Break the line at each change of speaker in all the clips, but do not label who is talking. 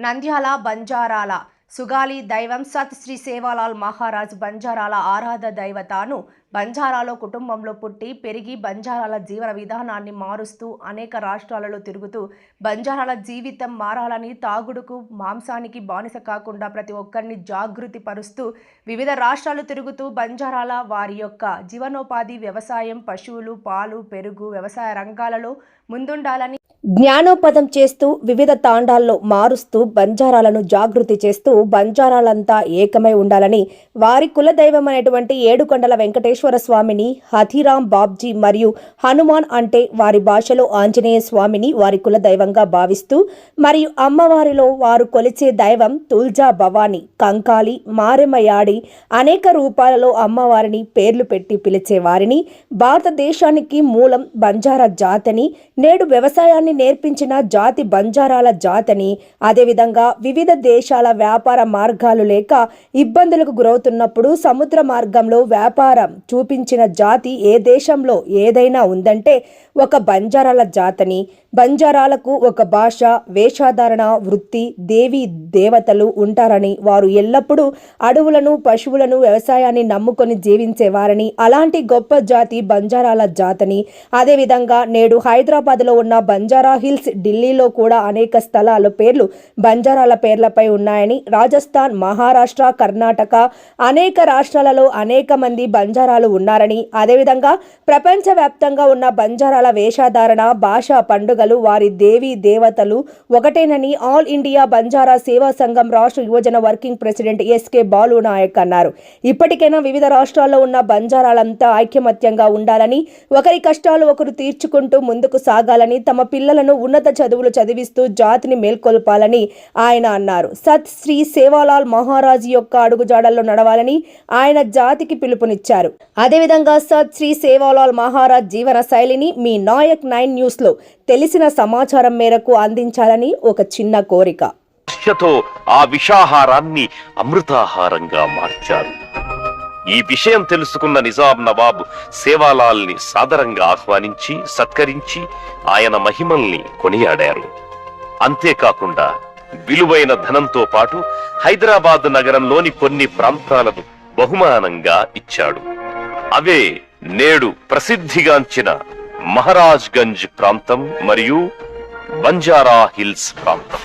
నంద్యాల బంజారాల. సుగాలి దైవం సత్ శ్రీ సేవాలాల్ మహారాజ్ బంజారాల ఆరాధ దైవతాను బంజారాలో కుటుంబంలో పుట్టి పెరిగి బంజారాల జీవన విధానాన్ని మారుస్తూ అనేక రాష్ట్రాలలో తిరుగుతూ బంజారాల జీవితం మారాలని తాగుడుకు మాంసానికి బానిస కాకుండా ప్రతి ఒక్కరిని జాగృతి పరుస్తూ వివిధ రాష్ట్రాలు తిరుగుతూ బంజారాల వారి యొక్క జీవనోపాధి వ్యవసాయం పశువులు పాలు పెరుగు వ్యవసాయ రంగాలలో ముందుండాలని జ్ఞానోపదం చేస్తూ వివిధ తాండాల్లో మారుస్తూ బంజారాలను జాగృతి చేస్తూ బంజారాలంతా ఏకమై ఉండాలని వారి కులదైవం అనేటువంటి ఏడుకొండల వెంకటేశ్వర స్వామిని హథిరామ్ బాబ్జీ మరియు హనుమాన్ అంటే వారి భాషలో ఆంజనేయ స్వామిని వారి కులదైవంగా భావిస్తూ మరియు అమ్మవారిలో వారు కొలిచే దైవం తుల్జా భవాని కంకాలి మారెమయాడి అనేక రూపాలలో అమ్మవారిని పేర్లు పెట్టి పిలిచేవారిని భారతదేశానికి మూలం బంజారా జాతని నేడు వ్యవసాయాన్ని నేర్పించిన జాతి బంజారాల జాతని అదేవిధంగా వివిధ దేశాల వ్యాపార మార్గాలు లేక ఇబ్బందులకు గురవుతున్నప్పుడు సముద్ర మార్గంలో వ్యాపారం చూపించిన జాతి ఏ దేశంలో ఏదైనా ఉందంటే ఒక బంజారాల జాతని. బంజారాలకు ఒక భాష వేషాధారణ వృత్తి దేవి దేవతలు ఉంటారని వారు ఎల్లప్పుడూ అడవులను పశువులను వ్యవసాయాన్ని నమ్ముకొని జీవించేవారని. అలాంటి గొప్ప జాతి బంజారాల జాతని. అదేవిధంగా నేడు హైదరాబాద్లో ఉన్న బంజారా హిల్స్ ఢిల్లీలో కూడా అనేక స్థలాల పేర్లు బంజారాల పేర్లపై ఉన్నాయని రాజస్థాన్ మహారాష్ట్ర కర్ణాటక అనేక రాష్ట్రాలలో అనేక మంది బంజారాలు ఉన్నారని అదేవిధంగా ప్రపంచవ్యాప్తంగా ఉన్న బంజారాల వేషధారణ భాష పండుగలు వారి దేవి దేవతలు ఒకటేనని ఆల్ ఇండియా బంజారా సేవా సంఘం రాష్ట్ర యువజన working president SK Balu Naik అన్నారు. ఇప్పటికైనా వివిధ రాష్ట్రాల్లో ఉన్న బంజారాలంతా ఐక్యమత్యంగా ఉండాలని ఒకరి కష్టాలు ఒకరు తీర్చుకుంటూ ముందుకు సాగాలని తమ పిల్లలను ఉన్నత చదువులు చదివిస్తూ జాతిని మేల్కొల్పాలని ఆయన అన్నారు. సత్ శ్రీ సేవాలాల్ మహారాజ్ యొక్క అడుగుజాడల్లో నడవాలని ఆయన జాతికి పిలుపునిచ్చారు. అదేవిధంగా సత్ శ్రీ సేవాలాల్ మహారాజ్ జీవన శైలిని మీ నాయక్ నైన్ న్యూస్లో తెలిసిన సమాచారం మేరకు అందించాలని ఒక చిన్న కోరిక.
ఆ విషాహారాన్ని అమృతాహారంగా మార్చారు. ఈ విషయం తెలుసుకున్న నిజాం నవాబ్ సేవాలాల్ని సాదరంగా ఆహ్వానించి సత్కరించి ఆయన మహిమల్ని కొనియాడారు. అంతేకాకుండా విలువైన ధనంతో పాటు హైదరాబాద్ నగరంలోని కొన్ని ప్రాంతాలను బహుమానంగా ఇచ్చాడు. అవే నేడు ప్రసిద్ధిగాంచిన మహారాజ్ గంజ్ ప్రాంతం మరియు బంజారా హిల్స్ ప్రాంతం.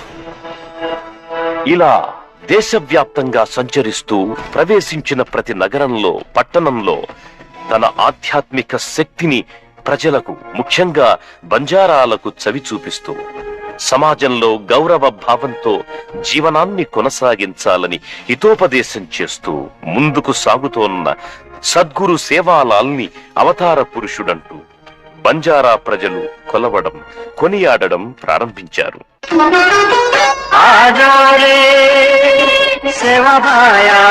ఇలా దేశవ్యాప్తంగా సంచరిస్తూ ప్రవేశించిన ప్రతి నగరంలో పట్టణంలో తన ఆధ్యాత్మిక శక్తిని ప్రజలకు ముఖ్యంగా బంజారాలకు చవి చూపిస్తూ సమాజంలో గౌరవ భావంతో జీవనాన్ని కొనసాగించాలని హితోపదేశం చేస్తూ ముందుకు సాగుతోన్న సద్గురు సేవాలాల్ని అవతార పురుషుడంటూ బంజారా ప్రజలు కొలవడం కొనియాడడం ప్రారంభించారు.
সেবা ভায়া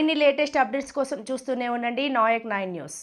ఇన్ని లేటెస్ట్ అప్డేట్స్ కోసం చూస్తూనే ఉండండి నాయక్ నైన్ న్యూస్.